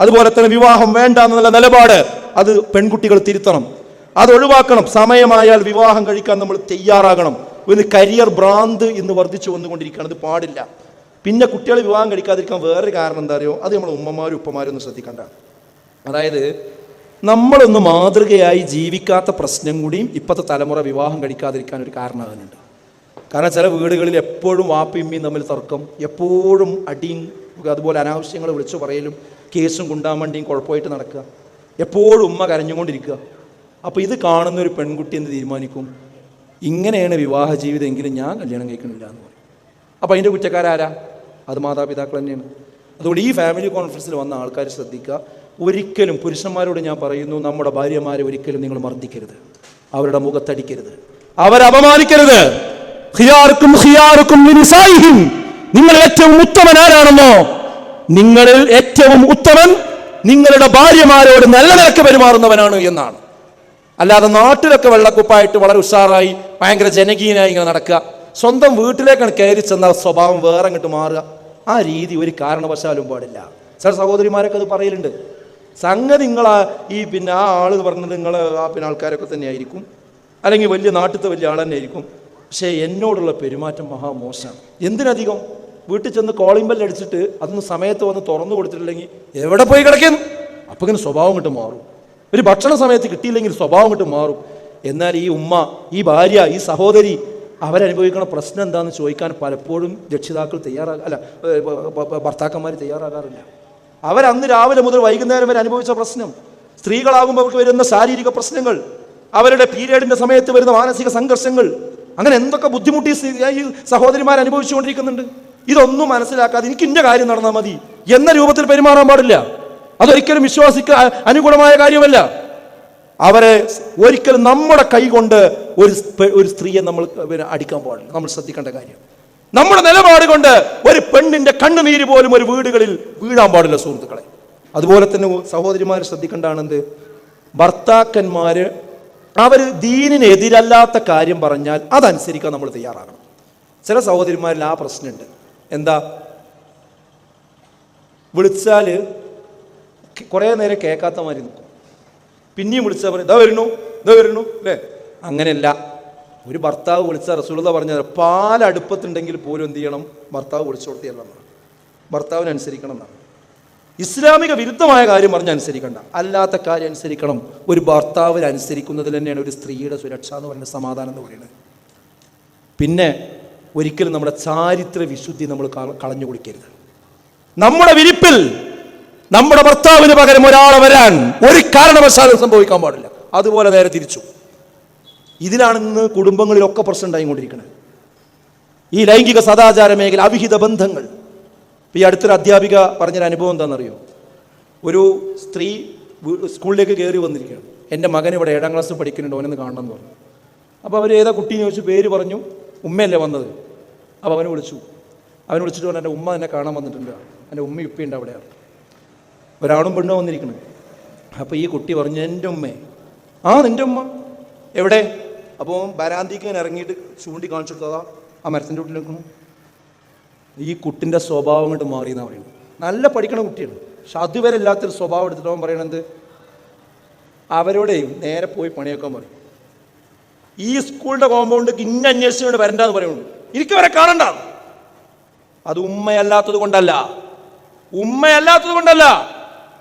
അതുപോലെ തന്നെ വിവാഹം വേണ്ട എന്നുള്ള നിലപാട് അത് പെൺകുട്ടികൾ തിരുത്തണം. അത് ഒഴിവാക്കണം. സമയമായാൽ വിവാഹം കഴിക്കാൻ നമ്മൾ തയ്യാറാകണം. ഒരു കരിയർ ഭ്രാന്ത് ഇന്ന് വർദ്ധിച്ചു വന്നുകൊണ്ടിരിക്കുകയാണ്. അത് പാടില്ല. പിന്നെ കുട്ടികൾ വിവാഹം കഴിക്കാതിരിക്കാൻ വേറൊരു കാരണം എന്താ അറിയോ? അത് നമ്മൾ ഉമ്മമാരും ഉപ്പമാരും ഒന്ന് ശ്രദ്ധിക്കണ്ട. അതായത് നമ്മളൊന്ന് മാതൃകയായി ജീവിക്കാത്ത പ്രശ്നം കൂടിയും ഇപ്പോഴത്തെ തലമുറ വിവാഹം കഴിക്കാതിരിക്കാൻ ഒരു കാരണമാകുന്നുണ്ട് കാരണം ചില വീടുകളിൽ എപ്പോഴും വാപ്പയും ഉമ്മയും തമ്മിൽ തർക്കം എപ്പോഴും അടിയും അതുപോലെ അനാവശ്യങ്ങൾ വിളിച്ചു പറയലും കേസും കുണ്ടാമണ്ടിയും കുഴപ്പമായിട്ട് നടക്കുക. എപ്പോഴും ഉമ്മ കരഞ്ഞുകൊണ്ടിരിക്കുക. അപ്പോൾ ഇത് കാണുന്ന ഒരു പെൺകുട്ടി എന്ന് തീരുമാനിക്കും? ഇങ്ങനെയാണ് വിവാഹ ജീവിതമെങ്കിലും ഞാൻ കല്യാണം കഴിക്കണില്ല എന്ന് പറയും. അപ്പോൾ അതിന്റെ കുറ്റക്കാരാരാ? അത് മാതാപിതാക്കൾ തന്നെയാണ്. അതുകൊണ്ട് ഈ ഫാമിലി കോൺഫറൻസിൽ വന്ന ആൾക്കാർ ശ്രദ്ധിക്കുക. ഒരിക്കലും പുരുഷന്മാരോട് ഞാൻ പറയുന്നു നമ്മുടെ ഭാര്യമാരെ ഒരിക്കലും നിങ്ങൾ മർദ്ദിക്കരുത്. അവരുടെ മുഖത്തടിക്കരുത്. അവരെ അപമാനിക്കരുത്. ഹിയാർക്കും ലിനിസായിഹിം. നിങ്ങൾ ഏറ്റവും ഉത്തമൻ ആരാണെന്നോ? നിങ്ങളിൽ ഏറ്റവും ഉത്തമൻ നിങ്ങളുടെ ഭാര്യമാരോട് നല്ല നിലയ്ക്ക് പെരുമാറുന്നവനാണ് എന്നാണ്. അല്ലാതെ നാട്ടിലൊക്കെ വെള്ളക്കുപ്പായിട്ട് വളരെ ഉഷാറായി ഭയങ്കര ജനകീയനായി ഇങ്ങനെ നടക്കുക. സ്വന്തം വീട്ടിലേക്കാണ് കയറി ചെന്ന സ്വഭാവം വേറെ അങ്ങോട്ട് മാറുക. ആ രീതി ഒരു കാരണവശാലും പാടില്ല. ചില സഹോദരിമാരൊക്കെ അത് പറയലുണ്ട്. സംഗതി നിങ്ങൾ ഈ പിന്നെ ആ ആൾ പറഞ്ഞത് നിങ്ങൾ ആ പിന്നെ ആൾക്കാരൊക്കെ തന്നെ ആയിരിക്കും അല്ലെങ്കിൽ വലിയ നാട്ടിലത്തെ വലിയ ആൾ തന്നെ ആയിരിക്കും പക്ഷേ എന്നോടുള്ള പെരുമാറ്റം മഹാമോശമാണ്. എന്തിനധികം? വീട്ടിൽ ചെന്ന് കോളിംഗ് ബെല്ല് അടിച്ചിട്ട് അതൊന്ന് സമയത്ത് വന്ന് തുറന്നു കൊടുത്തിട്ടില്ലെങ്കിൽ എവിടെ പോയി കിടക്കുന്നു അപ്പം ഇങ്ങനെ സ്വഭാവം കിട്ടും മാറും. ഒരു ഭക്ഷണ സമയത്ത് കിട്ടിയില്ലെങ്കിൽ സ്വഭാവം കിട്ടും മാറും. എന്നാൽ ഈ ഉമ്മ ഈ ഭാര്യ ഈ സഹോദരി അവരനുഭവിക്കുന്ന പ്രശ്നം എന്താണെന്ന് ചോദിക്കാൻ പലപ്പോഴും രക്ഷിതാക്കൾ തയ്യാറാക അല്ല ഭർത്താക്കന്മാർ തയ്യാറാകാറില്ല. അവരന്ന് രാവിലെ മുതൽ വൈകുന്നേരം വരെ അനുഭവിച്ച പ്രശ്നം സ്ത്രീകളാകുമ്പോൾ അവർക്ക് വരുന്ന ശാരീരിക പ്രശ്നങ്ങൾ അവരുടെ പീരിയഡിന്റെ സമയത്ത് വരുന്ന മാനസിക സംഘർഷങ്ങൾ അങ്ങനെ എന്തൊക്കെ ബുദ്ധിമുട്ടി ഈ സഹോദരിമാർ അനുഭവിച്ചുകൊണ്ടിരിക്കുന്നുണ്ട്? ഇതൊന്നും മനസ്സിലാക്കാതെ എനിക്ക് ഇന്ന കാര്യം നടന്നാൽ മതി. എന്ന രൂപത്തിൽ പെരുമാറാൻ പാടില്ല. അതൊരിക്കലും വിശ്വാസിക്ക അനുകൂലമായ കാര്യമല്ല. അവരെ ഒരിക്കലും നമ്മുടെ കൈ കൊണ്ട് ഒരു ഒരു സ്ത്രീയെ നമ്മൾ അടിക്കാൻ പാടില്ല. നമ്മൾ ശ്രദ്ധിക്കേണ്ട കാര്യം. നമ്മുടെ നിലപാട് കൊണ്ട് ഒരു പെണ്ണിന്റെ കണ്ണുനീര് പോലും ഒരു വീടുകളിൽ വീഴാൻ പാടില്ല സുഹൃത്തുക്കളെ. അതുപോലെ തന്നെ സഹോദരിമാർ ശ്രദ്ധിക്കേണ്ടതാണെന്ത് ഭർത്താക്കന്മാര് അവർ ദീനിനെതിരല്ലാത്ത കാര്യം പറഞ്ഞാൽ അതനുസരിക്കാൻ നമ്മൾ തയ്യാറാകണം. ചില സഹോദരിമാരിൽ ആ പ്രശ്നമുണ്ട്. എന്താ? വിളിച്ചാൽ കുറേ നേരം കേൾക്കാത്ത മാതിരി നിൽക്കും പിന്നെയും വിളിച്ചാൽ പറയും ഇതാ വരുന്നു ഇതാ വരുന്നു അല്ലേ അങ്ങനെയല്ല. ഒരു ഭർത്താവ് വിളിച്ച റസൂലത പറഞ്ഞത് പാലടുപ്പത്തുണ്ടെങ്കിൽ പോലും എന്ത് ചെയ്യണം? ഭർത്താവ് വിളിച്ചു കൊടുത്തിയല്ലെന്നാണ് ഭർത്താവിന് അനുസരിക്കണം എന്നാണ്. ഇസ്ലാമിക വിരുദ്ധമായ കാര്യം പറഞ്ഞ് അനുസരിക്കണ്ട. അല്ലാത്ത കാര്യം അനുസരിക്കണം. ഒരു ഭർത്താവിന് അനുസരിക്കുന്നതിൽ തന്നെയാണ് ഒരു സ്ത്രീയുടെ സുരക്ഷ എന്ന് പറയുന്നത് സമാധാനം എന്ന് പറയുന്നത്. പിന്നെ ഒരിക്കലും നമ്മുടെ ചാരിത്ര വിശുദ്ധി നമ്മൾ കളഞ്ഞു കുടിക്കരുത്. നമ്മുടെ വിരിപ്പിൽ നമ്മുടെ ഭർത്താവിന് പകരം ഒരാളെ വരാൻ ഒരു കാരണവശാലും സംഭവിക്കാൻ പാടില്ല. അതുപോലെ നേരെ തിരിച്ചു. ഇതിലാണ് ഇന്ന് കുടുംബങ്ങളിലൊക്കെ പ്രശ്നം ഉണ്ടായിക്കൊണ്ടിരിക്കുന്നത് ഈ ലൈംഗിക സദാചാര മേഖല അവിഹിത ബന്ധങ്ങൾ. ഈ അടുത്തൊരു അധ്യാപിക പറഞ്ഞൊരു അനുഭവം എന്താണെന്നറിയോ? ഒരു സ്ത്രീ സ്കൂളിലേക്ക് കയറി വന്നിരിക്കുകയാണ്. എന്റെ മകൻ ഇവിടെ ഏഴാം ക്ലാസ് പഠിക്കുന്നുണ്ട് അവനൊന്ന് കാണണം എന്ന് പറഞ്ഞു. അപ്പോൾ അവർ ഏതാ കുട്ടീനെ ചോദിച്ചു പേര് പറഞ്ഞു. ഉമ്മയല്ലേ വന്നത്? അപ്പോൾ അവനെ വിളിച്ചു. അവനെ വിളിച്ചിട്ട് പറഞ്ഞു എന്റെ ഉമ്മ എന്നെ കാണാൻ വന്നിട്ടുണ്ട്. എന്റെ ഉമ്മ ഉപ്പിയുണ്ട് അവിടെയാണ്. ഒരാളും പെണ്ണും വന്നിരിക്കുന്നത് അപ്പോൾ ഈ കുട്ടി പറഞ്ഞു എന്റെ ഉമ്മേ. ആ നിന്റെ ഉമ്മ. എവിടെ? അപ്പോൾ ബരാന്തിക്ക് ഞാൻ ഇറങ്ങിയിട്ട് ചൂണ്ടി കാണിച്ചു കൊടുത്തതാ ആ മരത്തിന്റെ വീട്ടിൽ നിൽക്കുന്നു ഈ കുട്ടിന്റെ സ്വഭാവം കൊണ്ട് മാറി എന്നാണ് പറയുന്നത്. നല്ല പഠിക്കണ കുട്ടിയാണ്. പക്ഷെ അതുവരെ ഇല്ലാത്തൊരു സ്വഭാവം എടുത്തിട്ട് അവൻ പറയണത് അവരോടെയും നേരെ പോയി പണിയൊക്കെ പറയും. ഈ സ്കൂളിന്റെ കോമ്പൗണ്ട് ഇന്ന അന്വേഷിച്ചുകൊണ്ട് വരണ്ടെന്ന് പറയുന്നു എനിക്ക് വരെ കാണണ്ട. അത് ഉമ്മയല്ലാത്തത് കൊണ്ടല്ല. ഉമ്മയല്ലാത്തത് കൊണ്ടല്ല.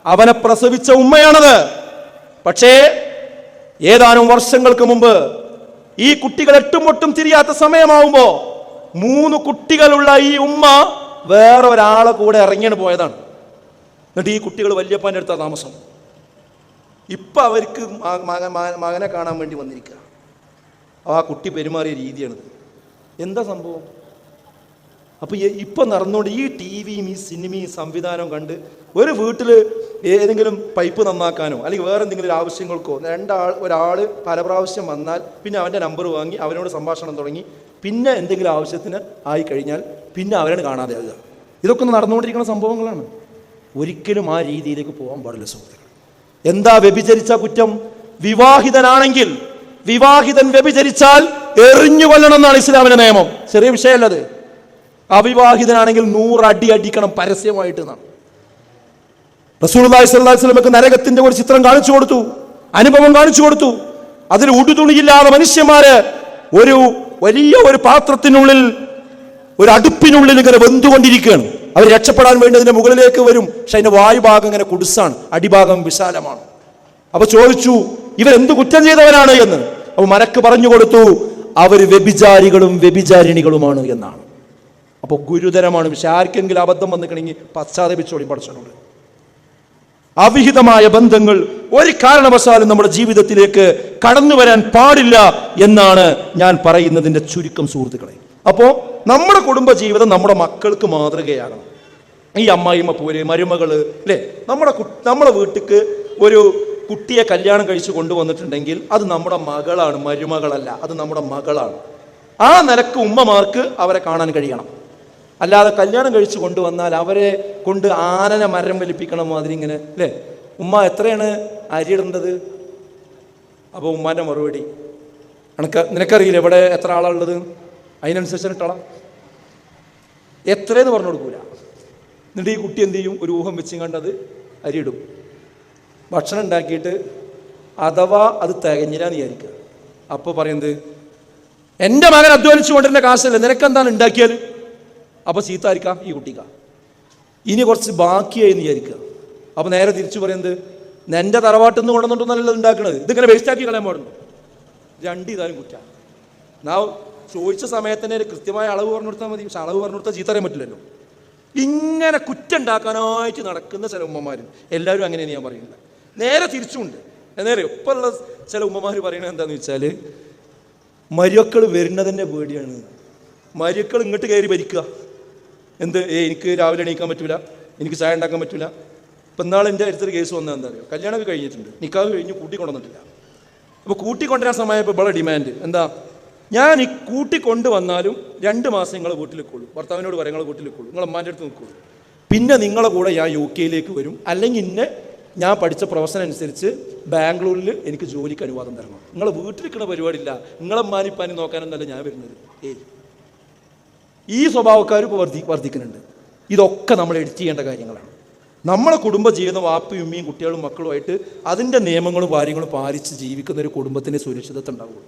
അവനെ പ്രസവിച്ച ഉമ്മയാണത്. പക്ഷേ ഏതാനും വർഷങ്ങൾക്ക് മുമ്പ് ഈ കുട്ടികൾ എട്ടും ഒട്ടും തിരിയാത്ത സമയമാവുമ്പോ മൂന്ന് കുട്ടികളുള്ള ഈ ഉമ്മ വേറെ ഒരാളെ കൂടെ ഇറങ്ങിയാണ് പോയതാണ്. എന്നിട്ട് ഈ കുട്ടികൾ വല്യപ്പാന്റെ അടുത്ത താമസം. ഇപ്പം അവർക്ക് മകനെ കാണാൻ വേണ്ടി വന്നിരിക്കുക ആ കുട്ടി പെരുമാറിയ രീതിയാണിത്. എന്താ സംഭവം? അപ്പോൾ ഇപ്പം നടന്നുകൊണ്ട് ഈ ടി വിയും ഈ സിനിമയും സംവിധാനവും കണ്ട് ഒരു വീട്ടിൽ ഏതെങ്കിലും പൈപ്പ് നന്നാക്കാനോ അല്ലെങ്കിൽ വേറെ എന്തെങ്കിലും ആവശ്യങ്ങൾക്കോ രണ്ടാൾ ഒരാൾ പല പ്രാവശ്യം വന്നാൽ പിന്നെ അവന്റെ നമ്പർ വാങ്ങി അവനോട് സംഭാഷണം തുടങ്ങി പിന്നെ എന്തെങ്കിലും ആവശ്യത്തിന് ആയി കഴിഞ്ഞാൽ പിന്നെ അവരാണ് കാണാതെ ആകുക ഇതൊക്കെ നടന്നുകൊണ്ടിരിക്കുന്ന സംഭവങ്ങളാണ്. ഒരിക്കലും ആ രീതിയിലേക്ക് പോകാൻ പാടില്ല സുഹൃത്തുക്കൾ എന്താ വ്യഭിചരിച്ച കുറ്റം? വിവാഹിതനാണെങ്കിൽ വിവാഹിതൻ വ്യഭിചരിച്ചാൽ എറിഞ്ഞു കൊല്ലണം എന്നാണ് ഇസ്ലാമിന്റെ നിയമം. ചെറിയ വിഷയമല്ലത്. അവിവാഹിതനാണെങ്കിൽ അടി അടിക്കണം പരസ്യമായിട്ട് എന്നാണ്. റസൂൽ സ്വലമക്ക് നരകത്തിന്റെ ഒരു ചിത്രം കാണിച്ചു കൊടുത്തു. അനുഭവം കാണിച്ചു കൊടുത്തു. അതിൽ ഉടുതുണിയില്ലാതെ മനുഷ്യന്മാര് ഒരു വലിയ ഒരു പാത്രത്തിനുള്ളിൽ ഒരു അടുപ്പിനുള്ളിൽ ഇങ്ങനെ വെന്തുകൊണ്ടിരിക്കുകയാണ്. അവർ രക്ഷപ്പെടാൻ വേണ്ടി അതിന്റെ മുകളിലേക്ക് വരും. പക്ഷെ അതിന്റെ വായുഭാഗം ഇങ്ങനെ കുടുസാണ്. അടിഭാഗം വിശാലമാണ്. അപ്പൊ ചോദിച്ചു ഇവരെന്ത് കുറ്റം ചെയ്തവരാണ് എന്ന് അപ്പോൾ മരക്ക് പറഞ്ഞു കൊടുത്തു. അവർ വ്യഭിചാരികളും വ്യഭിചാരിണികളുമാണ് എന്നാണ്. അപ്പോൾ ഗുരുതരമാണ്. പക്ഷെ ആർക്കെങ്കിലും അബദ്ധം വന്നിക്കണമെങ്കിൽ പശ്ചാത്തപിച്ചോളി പഠിച്ചോളൂ അവിഹിതമായ ബന്ധങ്ങൾ ഒരു കാരണവശാലും നമ്മുടെ ജീവിതത്തിലേക്ക് കടന്നു വരാൻ പാടില്ല എന്നാണ് ഞാൻ പറയുന്നതിന്റെ ചുരുക്കം സുഹൃത്തുക്കളെ. അപ്പോൾ നമ്മുടെ കുടുംബ ജീവിതം നമ്മുടെ മക്കൾക്ക് മാതൃകയാകണം. ഈ അമ്മായിമ്മ പോലെ മരുമകൾ അല്ലേ? നമ്മുടെ നമ്മുടെ വീട്ടിക്ക് ഒരു കുട്ടിയെ കല്യാണം കഴിച്ച് കൊണ്ടുവന്നിട്ടുണ്ടെങ്കിൽ അത് നമ്മുടെ മകളാണ് മരുമകളല്ല. അത് നമ്മുടെ മകളാണ്. ആ നിലയ്ക്ക് ഉമ്മമാർക്ക് അവരെ കാണാൻ കഴിയണം. അല്ലാതെ കല്യാണം കഴിച്ച് കൊണ്ടുവന്നാൽ അവരെ കൊണ്ട് ആനനെ മരം വലിപ്പിക്കണം മാതിരി ഇങ്ങനെ അല്ലേ? ഉമ്മ എത്രയാണ് അരിയിടേണ്ടത് അപ്പോൾ ഉമ്മാന്റെ മറുപടി. നിനക്ക് നിനക്കറിയില്ല ഇവിടെ എത്ര ആളുള്ളത് അതിനനുസരിച്ച് ഇട്ടോളാം. എത്രയെന്ന് പറഞ്ഞു കൊടുക്കൂല. എന്നിട്ട് ഈ കുട്ടി എന്ത് ചെയ്യും? ഒരു ഊഹം വെച്ചും കണ്ടത് അരിയിടും ഭക്ഷണം ഉണ്ടാക്കിയിട്ട് അഥവാ അത് തികഞ്ഞില്ലാന്ന് വിചാരിക്കുക. അപ്പോൾ പറയുന്നത് എന്റെ മകൻ അധ്വാനിച്ചു കൊണ്ടിരുന്ന കാശല്ല നിനക്കെന്താണ് ഉണ്ടാക്കിയത്? അപ്പോൾ ചീത്തായിരിക്കാം ഈ കുട്ടിക്ക. ഇനി കുറച്ച് ബാക്കിയായി എന്ന് വിചാരിക്കുക. അപ്പോൾ നേരെ തിരിച്ചു പറയുന്നത് എന്റെ തറവാട്ടിൽ നിന്ന് കൊണ്ടുവന്നിട്ടൊന്നല്ല ഉണ്ടാക്കണത്. ഇതിങ്ങനെ വേസ്റ്റാക്കി കളയാൻ പാടുന്നു രണ്ട് ഇതാലും കുറ്റ. നാ ചോദിച്ച സമയത്ത് തന്നെ കൃത്യമായ അളവ് പറഞ്ഞു കൊടുത്താൽ മതി. പക്ഷെ അളവ് പറഞ്ഞു കൊടുത്താൽ ചീത്തറിയാൻ പറ്റില്ലല്ലോ. ഇങ്ങനെ കുറ്റുണ്ടാക്കാനായിട്ട് നടക്കുന്ന ചില ഉമ്മമാരും. എല്ലാവരും അങ്ങനെയാണ് ഞാൻ പറയുന്നില്ല നേരെ തിരിച്ചുണ്ട് നേരെ ഇപ്പോഴുള്ള ചില ഉമ്മമാർ പറയുന്നത് എന്താണെന്ന് വെച്ചാൽ മരുക്കൾ വരുന്നതിന്റെ പേടിയാണ്. മരുക്കൾ ഇങ്ങോട്ട് കയറി ഭരിക്കുക. എന്ത്? ഏ എനിക്ക് രാവിലെ എണീക്കാൻ പറ്റില്ല എനിക്ക് ചായ ഉണ്ടാക്കാൻ പറ്റില്ല ഇപ്പം ഇന്നാൾ എന്റെ അടുത്തൊരു കേസ് വന്നത് എന്താ അറിയോ കല്യാണമൊക്കെ കഴിഞ്ഞിട്ടുണ്ട്. നിക്കാവ് കഴിഞ്ഞ് കൂട്ടിക്കൊണ്ടുവന്നിട്ടില്ല അപ്പോൾ കൂട്ടിക്കൊണ്ടുവരാൻ സമയപ്പോൾ ഇവിടെ ഡിമാൻഡ് എന്താ? ഞാൻ ഈ കൂട്ടിക്കൊണ്ടുവന്നാലും രണ്ട് മാസം നിങ്ങളെ വീട്ടിൽ നിൽക്കുള്ളൂ. ഭർത്താവിനോട് പറയാം നിങ്ങളെ വീട്ടിൽ നിൽക്കുള്ളൂ. നിങ്ങളെ അമ്മാന്റെ അടുത്ത് നിൽക്കുള്ളൂ. പിന്നെ നിങ്ങളെ കൂടെ ഞാൻ യു കെയിലേക്ക് വരും. അല്ലെങ്കിൽ ഇന്നെ ഞാൻ പഠിച്ച പ്രൊഫഷൻ അനുസരിച്ച് ബാംഗ്ലൂരിൽ എനിക്ക് ജോലിക്ക് അനുവാദം തരണം. നിങ്ങളെ വീട്ടിലിരിക്കുന്ന പരിപാടിയില്ല. നിങ്ങളെ മാനിപ്പാനി നോക്കാനൊന്നല്ല ഞാൻ വരുന്നത്. ഏയ്. ഈ സ്വഭാവക്കാർ ഇപ്പോൾ വർദ്ധി വർദ്ധിക്കുന്നുണ്ട്. ഇതൊക്കെ നമ്മൾ എഡിറ്റ് ചെയ്യേണ്ട കാര്യങ്ങളാണ്. നമ്മളെ കുടുംബ ജീവിതം വാപ്പയും ഉമ്മയും കുട്ടികളും മക്കളുമായിട്ട് അതിന്റെ നിയമങ്ങളും കാര്യങ്ങളും പാലിച്ച് ജീവിക്കുന്ന ഒരു കുടുംബത്തിന് സുരക്ഷിതത്വം ഉണ്ടാവുള്ളൂ.